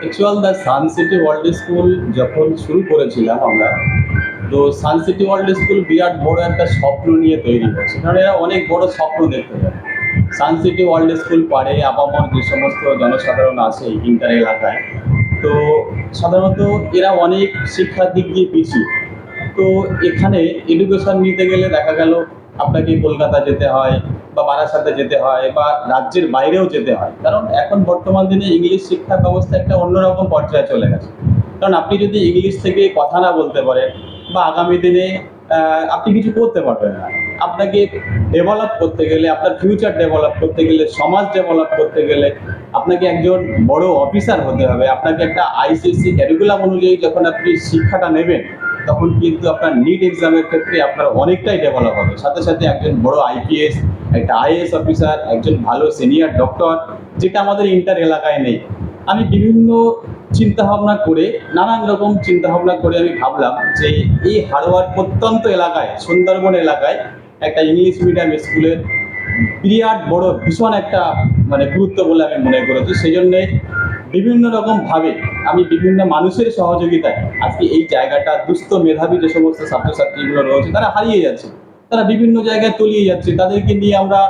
Actual the Sun City World School যখন শুরু করেছিলাম আমরা, তো সান সিটি ওয়ার্ল্ড স্কুল বিরাট বড় একটা স্বপ্ন নিয়ে তৈরি হয়েছে। কারণ এরা অনেক বড় স্বপ্ন দেখতে যায় সান সিটি ওয়ার্ল্ড স্কুল পাড়ে আপামর যে সমস্ত জনসাধারণ আছে ইন্টার এলাকায়, তো সাধারণত এরা অনেক শিক্ষার দিক দিয়ে পিছিয়ে। তো এখানে এডুকেশন নিতে গেলে দেখা গেল আপনাকে কলকাতা যেতে হয় বা বারাসাতে যেতে হয় বা রাজ্যের বাইরেও যেতে হয়। কারণ এখন বর্তমান দিনে ইংলিশ শিক্ষা ব্যবস্থা একটা অন্যরকম পর্যায়ে চলে গেছে। কারণ আপনি যদি ইংলিশ থেকে কথা না বলতে পারেন বা আগামী দিনে আপনি কিছু করতে পারবেন না। আপনাকে ডেভেলপ করতে গেলে, আপনার ফিউচার ডেভেলপ করতে গেলে, সমাজ ডেভেলপ করতে গেলে আপনাকে একজন বড় অফিসার হতে হবে। আপনাকে একটা আইসিএসসি ক্যারিকুলাম অনুযায়ী যখন আপনি শিক্ষাটা নেবেন তখন কিন্তু আপনার নিট এক্সামের ক্ষেত্রে আপনার অনেকটাই ডেভেলপ হবে। সাথে সাথে একজন বড় আইপিএস একটা আইএএস অফিসার একজন ভালো সিনিয়র ডক্টর যেটা আমাদের ইন্টার এলাকায় নেই। আমি বিভিন্ন চিন্তা ভাবনা করে, নানান রকম চিন্তা ভাবনা করে আমি ভাবলাম যে এই হাড়োয়ার প্রত্যন্ত এলাকায়, সুন্দরবন এলাকায় একটা ইংলিশ মিডিয়াম স্কুলের বিরাট বড়, ভীষণ একটা মানে গুরুত্ব বলে আমি মনে করেছি। সেই জন্যে বিভিন্ন রকম ভাবে আমি বিভিন্ন মানুষের সহযোগিতায় আজকে এই জায়গাটা দুস্থ মেধাবী যে সমস্ত ছাত্রছাত্রীগুলো রয়েছে, তারা হারিয়ে যাচ্ছে। তারা বিভিন্ন জায়গায় তলিয়ে যাচ্ছে। তাদেরকে নিয়ে আমরা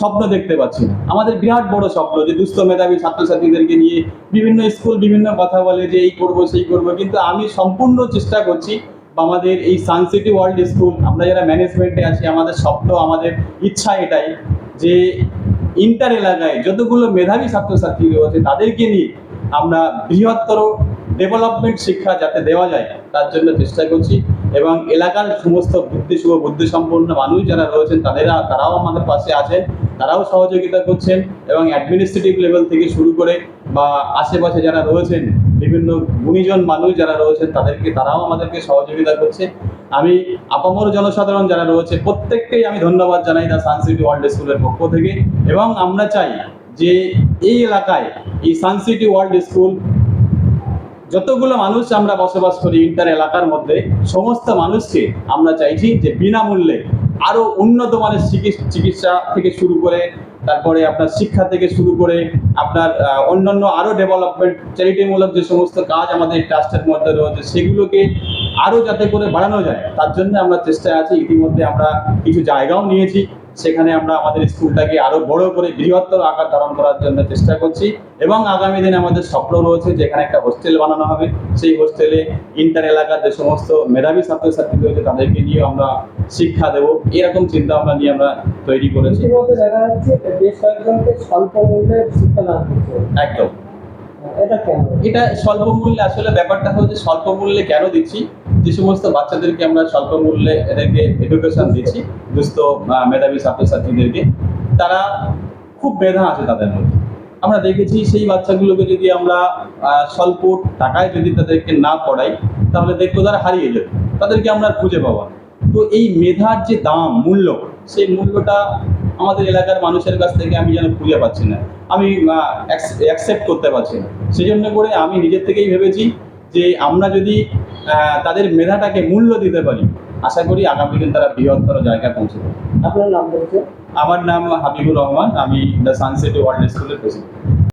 স্বপ্ন দেখতে পাচ্ছি আমাদের বিরাট বড় স্বপ্ন যে দুস্থ মেধাবী ছাত্রছাত্রীদেরকে নিয়ে বিভিন্ন স্কুল বিভিন্ন কথা বলে যে এই করব, সেই করব। কিন্তু আমি সম্পূর্ণ চেষ্টা করছি আমাদের এই সানসিটি ওয়ার্ল্ড স্কুল, আমরা যারা ম্যানেজমেন্টে আছি, আমাদের স্বপ্ন, আমাদের ইচ্ছা এটাই যে ইন্টার এলাকায় যতগুলো মেধাবী ছাত্রছাত্রী রয়েছে, তাদেরকে নিয়ে আমরা বৃহত্তর ডেভেলপমেন্ট শিক্ষা যাতে দেওয়া যায়, তার জন্য চেষ্টা করছি। এবং এলাকার সমস্ত বুদ্ধিশুভ বুদ্ধিসম্পন্ন মানুষ যারা রয়েছেন, তাদেরা, তারাও আমাদের পাশে আছেন, তারাও সহযোগিতা করছেন এবং অ্যাডমিনিস্ট্রেটিভ লেভেল থেকে শুরু করে বা আশেপাশে যারা রয়েছেন, বিভিন্ন গুণীজন মানুষ যারা রয়েছেন, তাদেরকে, তারাও আমাদেরকে সহযোগিতা করছে। আমি আপামর জনসাধারণ যারা রয়েছে, প্রত্যেককেই আমি ধন্যবাদ জানাই দ্য সানসিটি ওয়ার্ল্ড স্কুলের পক্ষ থেকে। এবং আমরা চাই যে এই এলাকায় এই সানসিটি ওয়ার্ল্ড স্কুল যতগুলো মানুষ আমরা বসবাস করি ইন্টার এলাকার মধ্যে, সমস্ত মানুষকে আমরা চাইছি যে বিনামূল্যে আরও উন্নত মানের চিকিৎসা থেকে শুরু করে, তারপরে আপনার শিক্ষা থেকে শুরু করে, আপনার অন্যান্য আরও ডেভেলপমেন্ট চ্যারিটিমূলক যে সমস্ত কাজ আমাদের ট্রাস্টের মধ্যে রয়েছে, সেগুলোকে আরও যাতে করে বাড়ানো যায়, তার জন্য আমরা চেষ্টায় আছি। ইতিমধ্যে আমরা কিছু জায়গাও নিয়েছি। সেখানে আমরা আমাদের স্কুলটাকে আরও বড় করে বৃহত্তর আকার ধারণ করার জন্য চেষ্টা করছি এবং আগামী দিনে আমাদের স্বপ্ন রয়েছে যেখানে একটা হোস্টেল বানানো হবে। সেই হোস্টেলে ইন্টার এলাকার যে সমস্ত মেধাবী ছাত্রছাত্রী রয়েছে তাদেরকে নিয়ে আমরা শিক্ষা দেবো। এরকম চিন্তা ভাবনা নিয়ে আমরা তৈরি করেছি। একদম। এটা স্বল্প মূল্যে আসলে ব্যাপারটা হচ্ছে স্বল্প মূল্যে কেন দিচ্ছি? যে সমস্ত বাচ্চাদেরকে আমরা স্বল্প মূল্যে এদেরকে এডুকেশন দিচ্ছি, দুস্থ মেধাবী ছাত্রছাত্রীদেরকে, তারা খুব মেধা আছে তাদের মধ্যে। আমরা দেখেছি সেই বাচ্চাগুলোকে যদি আমরা স্বল্প টাকায় যদি তাদেরকে না পড়াই, তাহলে দেখব তারা হারিয়ে যাবে তাদেরকে আমরা খুঁজে পাবো তো এই মেধার যে দাম, মূল্য, সেই মূল্যটা আমাদের এলাকার মানুষের কাছ থেকে আমি যেন খুঁজে পাচ্ছি না। আমি অ্যাকসেপ্ট করতে পারছি না। সেই জন্য করে আমি নিজের থেকেই ভেবেছি যে আমরা যদি তাদের মেধাটাকে মূল্য দিতে পারি। আশা করি আগামী দিন তারা বৃহত্তর জায়গায় পৌঁছে দেবে আপনার নাম বলছে আমার নাম হাবিবুর রহমান আমি দ্য সানসেট ওয়ার্ল্ড স্কুলের প্রেসিডেন্ট